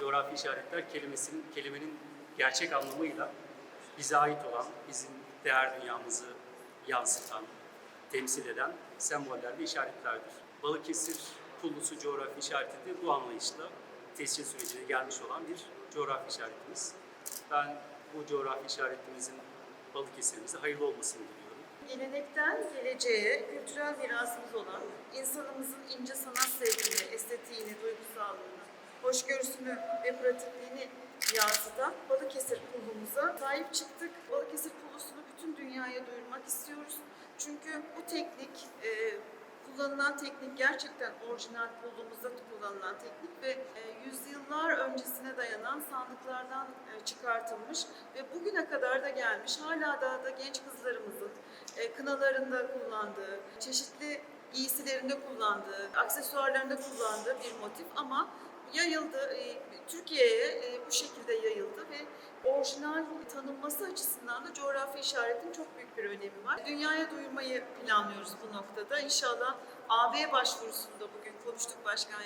coğrafi işaretler kelimesinin kelimenin gerçek anlamıyla bize ait olan, bizim değer dünyamızı yansıtan, temsil eden semboller ve işaretlerdir. Balıkesir Pullusu coğrafi işareti de bu anlayışla tescil sürecine gelmiş olan bir coğrafi işaretimiz. Ben bu coğrafi işaretimizin Balıkesir'imize hayırlı olmasını diliyorum. Gelenekten geleceğe kültürel mirasımız olan hoşgörüsünü ve pratikliğini yansıtan Balıkesir pullumuza sahip çıktık. Balıkesir pullusunu bütün dünyaya duyurmak istiyoruz. Çünkü bu teknik, e, kullanılan teknik gerçekten orijinal pullumuzda kullanılan teknik ve e, yüzyıllar öncesine dayanan sandıklardan e, çıkartılmış ve bugüne kadar da gelmiş. Hala da, da genç kızlarımızın e, kınalarında kullandığı, çeşitli giysilerinde kullandığı, aksesuarlarında kullandığı bir motif ama yayıldı, e, Türkiye'ye e, bu şekilde yayıldı ve orijinal tanınması açısından da coğrafi işaretin çok büyük bir önemi var. Dünyaya duyurmayı planlıyoruz bu noktada. İnşallah AB başvurusunda bugün konuştuk başkan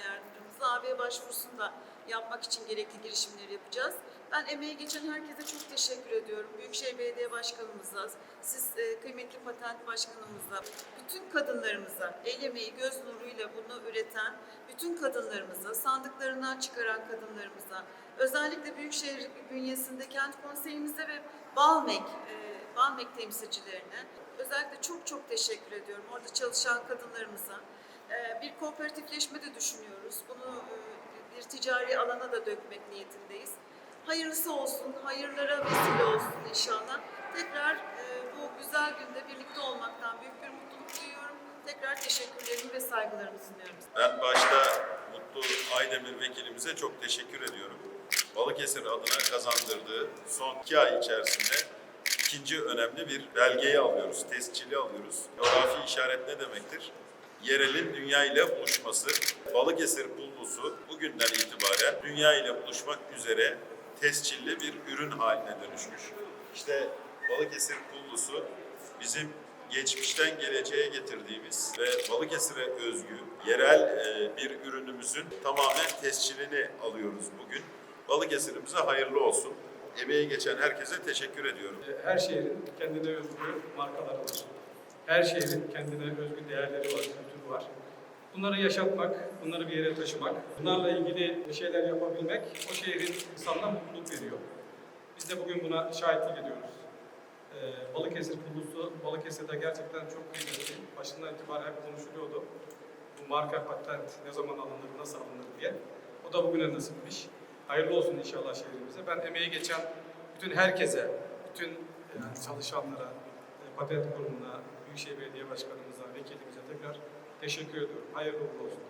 yardımcımızla. AB başvurusunu da yapmak için gerekli girişimleri yapacağız. Ben emeği geçen herkese çok teşekkür ediyorum. Büyükşehir Belediye Başkanımıza, siz e, kıymetli patent başkanımıza, bütün kadınlarımıza, el emeği göz nuruyla bunu üreten bütün kadınlarımıza, sandıklarından çıkaran kadınlarımıza, özellikle Büyükşehir bünyesinde kent konseyimize ve Balmek, e, Balmek temsilcilerine özellikle çok çok teşekkür ediyorum. Orada çalışan kadınlarımıza. E, bir kooperatifleşme de düşünüyoruz. Alana da dökmek niyetindeyiz. Hayırlısı olsun, hayırlara vesile olsun inşallah. Tekrar e, bu güzel günde birlikte olmaktan büyük bir mutluluk duyuyorum. Tekrar teşekkürlerimi ve saygılarımı sunuyorum. Ben başta Mutlu Aydemir vekilimize çok teşekkür ediyorum. Balıkesir adına kazandırdığı son iki ay içerisinde ikinci önemli bir belgeyi alıyoruz, tescili alıyoruz. Coğrafi işaret ne demektir? Yerelin dünya ile buluşması. Balıkesir bullusu bugünden itibaren dünya ile buluşmak üzere tescilli bir ürün haline dönüşmüş. İşte Balıkesir pullusu bizim geçmişten geleceğe getirdiğimiz ve Balıkesir'e özgü yerel e, bir ürünümüzün tamamen tescilini alıyoruz bugün. Balıkesir'imize hayırlı olsun. Emeği geçen herkese teşekkür ediyorum. Her şehrin kendine özgü markaları var. Her şehrin kendine özgü değerleri var, kültürü var. Bunları yaşatmak, bunları bir yere taşımak, bunlarla ilgili şeyler yapabilmek o şehrin insanına mutluluk veriyor. Biz de bugün buna şahitlik ediyoruz. Ee, Balıkesir Kulusu, Balıkesir'de gerçekten çok kıymetli. Başından itibaren hep konuşuluyordu. Bu marka patent ne zaman alınır, nasıl alınır diye. O da bugüne nasipmiş. Hayırlı olsun inşallah şehrimize. Ben emeği geçen bütün herkese, bütün yani çalışanlara, e, patent kurumuna, Büyükşehir Belediye Başkanımıza, vekilimize tekrar teşekkür ediyorum. Hayırlı uğurlu olsun.